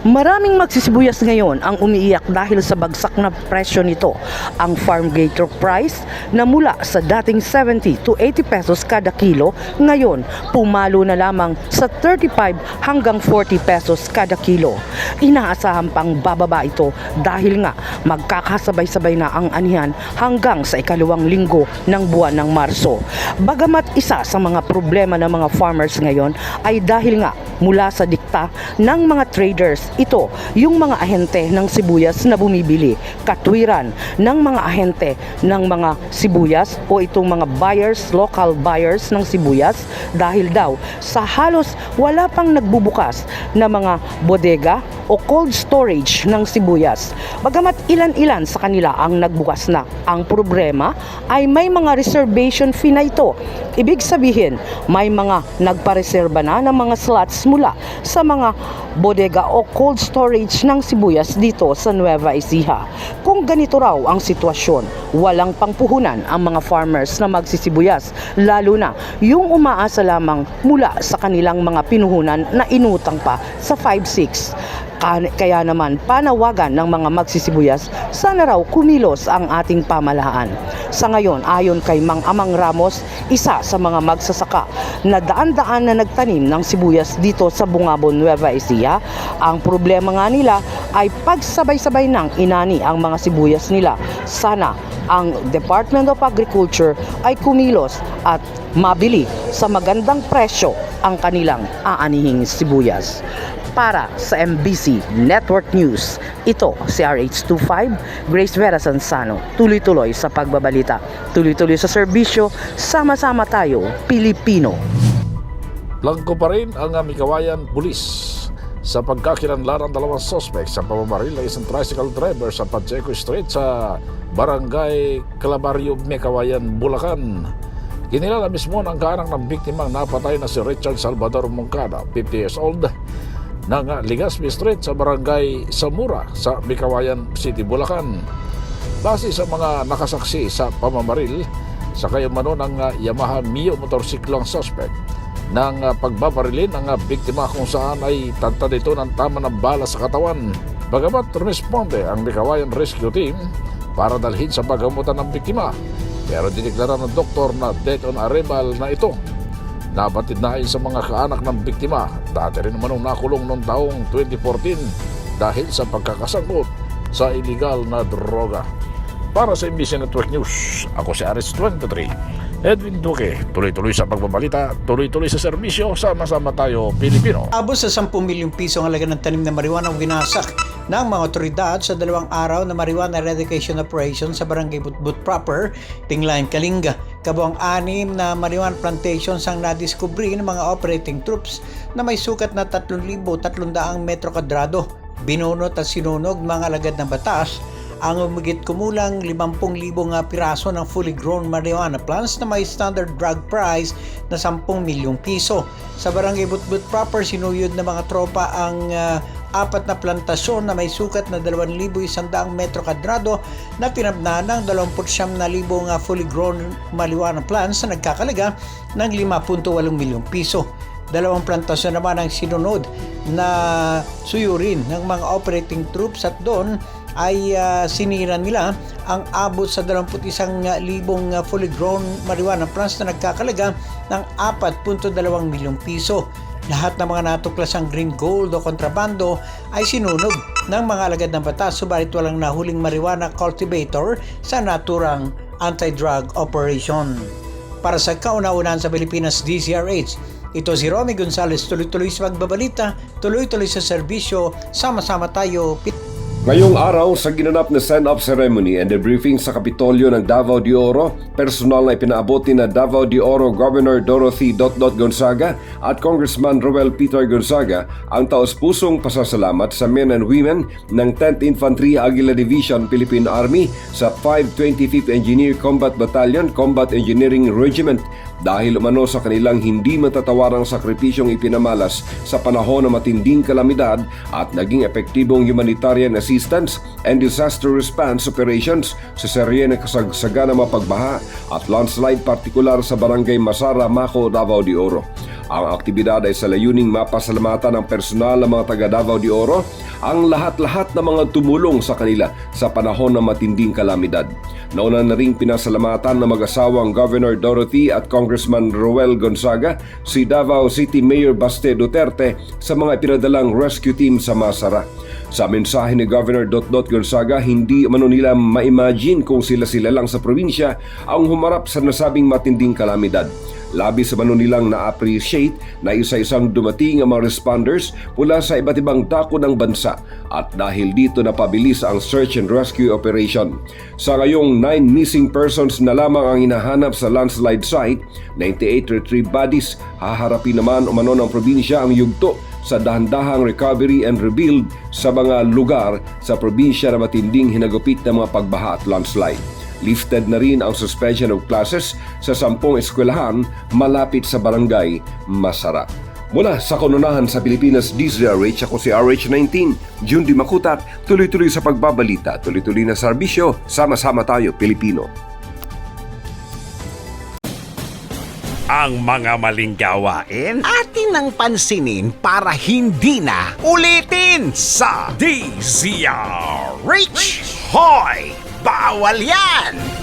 Maraming magsisibuyas ngayon ang umiiyak dahil sa bagsak na presyo nito. Ang farm gate price na mula sa dating 70 to 80 pesos kada kilo, ngayon pumalo na lamang sa 35 hanggang 40 pesos kada kilo. Inaasahan pang bababa ito dahil nga magkakasabay-sabay na ang anihan hanggang sa ikalawang linggo ng buwan ng Marso. Bagamat isa sa mga problema ng mga farmers ngayon ay dahil nga mula sa dikta ng mga traders. Ito, yung mga ahente ng sibuyas na bumibili, katwiran ng mga ahente ng mga sibuyas o itong mga buyers, local buyers ng sibuyas. Dahil daw sa halos wala pang nagbubukas na mga bodega o cold storage ng sibuyas. Bagamat ilan-ilan sa kanila ang nagbukas na, ang problema ay may mga reservation fee na ito. Ibig sabihin, may mga nagpareserba na ng mga slots mula sa mga bodega o cold storage ng sibuyas dito sa Nueva Ecija. Kung ganito raw ang sitwasyon, walang pangpuhunan ang mga farmers na magsisibuyas, lalo na yung umaasa lamang mula sa kanilang mga pinuhunan na inutang pa sa 5-6. Kaya naman panawagan ng mga magsisibuyas, sana raw kumilos ang ating pamahalaan. Sa ngayon, ayon kay Mang Amang Ramos, isa sa mga magsasaka na daan-daan na nagtanim ng sibuyas dito sa Bungabon, Nueva Ecija, ang problema nga nila ay pagsabay-sabay ng inani ang mga sibuyas nila. Sana ang Department of Agriculture ay kumilos at mabili sa magandang presyo ang kanilang aanihing sibuyas. Para sa MBC Network News, ito si RH25, Grace Vera Sansano. Tuloy-tuloy sa pagbabalita, tuloy-tuloy sa serbisyo, sama-sama tayo, Pilipino. Langko pa rin ang uh, Mikawayan Pulis sa pagkakilanlan ng dalawang sospek sa pamamaril ng isang tricycle driver sa Pacheco Street sa Barangay Calabario, Mikawayan, Bulacan. Kinilala mismo ng kaanak ng biktimang napatay na si Richard Salvador Moncada, 50 years old, ng Ligaspi Street sa Barangay Samura sa Mikawayan City, Bulacan. Base sa mga nakasaksi sa pamamaril, sa kayamano ng uh, Yamaha Mio motorsiklo ang suspect ng uh, pagbabarilin ng uh, biktima kung saan ay tagtad ito ng tama ng bala sa katawan. Bagamat responde ang Bikawayan Rescue Team para dalhin sa paggamutan ng biktima. Pero diniklara ng doktor na death on arrival na ito. Nabatid na sa mga kaanak ng biktima. Dati rin naman nakulong noong taong 2014 dahil sa pagkakasangkot sa illegal na droga. Para sa MBC Network News, ako si Aris 23. Edwin Duque, tuloy-tuloy sa pagbabalita, tuloy-tuloy sa serbisyo, sama-sama tayo Pilipino. Abo sa 10 milyong piso ang halaga ng tanim na marijuana ang winasak ng mga otoridad sa dalawang araw na marijuana eradication operation sa barangay Butbut proper, Tinglayan, Kalinga. Kabuang anim na marijuana plantations ang nadiskubri ng mga operating troops na may sukat na 3,300 metro kadrado. Binunot at sinunog mga alagad ng batas ang umigit kumulang 50,000 nga piraso ng fully grown marijuana plants na may standard drug price na 10 milyong piso. Sa barangay Butbut proper, sinuyod ng mga tropa ang ah, apat na plantasyon na may sukat na 2,100 metro kadrado na tinabna ng 29,000 nga fully grown marijuana plants na nagkakalaga ng 5.8 milyong piso. Dalawang plantasyon naman ang sinunod na suyurin ng mga operating troops at doon ay ah, sinira nila ang abot sa 21,000 uh, fully grown marijuana plants na nagkakalaga ng 4.2 milyong piso. Lahat ng mga natuklasang green gold o kontrabando ay sinunog ng mga alagad ng batas subalit walang nahuling marijuana cultivator sa naturang anti-drug operation. Para sa kauna-unahan sa Pilipinas DCRH, ito si Romy Gonzales tuloy-tuloy sa pagbabalita, tuloy-tuloy sa serbisyo, sama-sama tayo. Ngayong araw sa ginanap na send-up ceremony and debriefing sa Kapitolyo ng Davao de Oro, personal na ipinaabot na Davao de Oro Governor Dorothy Dotdot Gonzaga at Congressman Roel Peter Gonzaga ang taos-pusong pasasalamat sa men and women ng 10th Infantry Aguila Division Philippine Army sa 525th Engineer Combat Battalion Combat Engineering Regiment dahil umano sa kanilang hindi matatawarang sakripisyong ipinamalas sa panahon ng matinding kalamidad at naging epektibong humanitarian assistance and disaster response operations sa serye ng kasagsagan ng mga pagbaha at landslide partikular sa barangay Masara, Maco, Davao de Oro. Ang aktibidad ay sa layuning mapasalamatan ng personal ng mga taga Davao de Oro ang lahat-lahat ng mga tumulong sa kanila sa panahon ng matinding kalamidad. Nauna na ring pinasalamatan ng mag-asawang Governor Dorothy at Congressman Roel Gonzaga si Davao City Mayor Baste Duterte sa mga pinadalang rescue team sa Masara. Sa mensahe ni Governor Dotdot Gonzaga, hindi mano nila ma-imagine kung sila-sila lang sa probinsya ang humarap sa nasabing matinding kalamidad. Labis sa mano nilang na-appreciate na isa-isang dumating ang mga responders mula sa iba't ibang dako ng bansa at dahil dito napabilis ang search and rescue operation. Sa ngayong 9 missing persons na lamang ang hinahanap sa landslide site, 98 retrieved bodies, haharapin naman umano ng probinsya ang yugto sa dahan-dahang recovery and rebuild sa mga lugar sa probinsya na matinding hinagupit ng mga pagbaha at landslide. Lifted na rin ang suspension of classes sa sampung eskwelahan malapit sa barangay Masara. Mula sa kanunahan sa Pilipinas, DZRH, ako si RH19, June Di Makutat, tuloy-tuloy sa pagbabalita, tuloy-tuloy na serbisyo, sama-sama tayo Pilipino. Ang mga maling gawain atin ang pansinin para hindi na ulitin sa DZRH. Hoy! 把我练。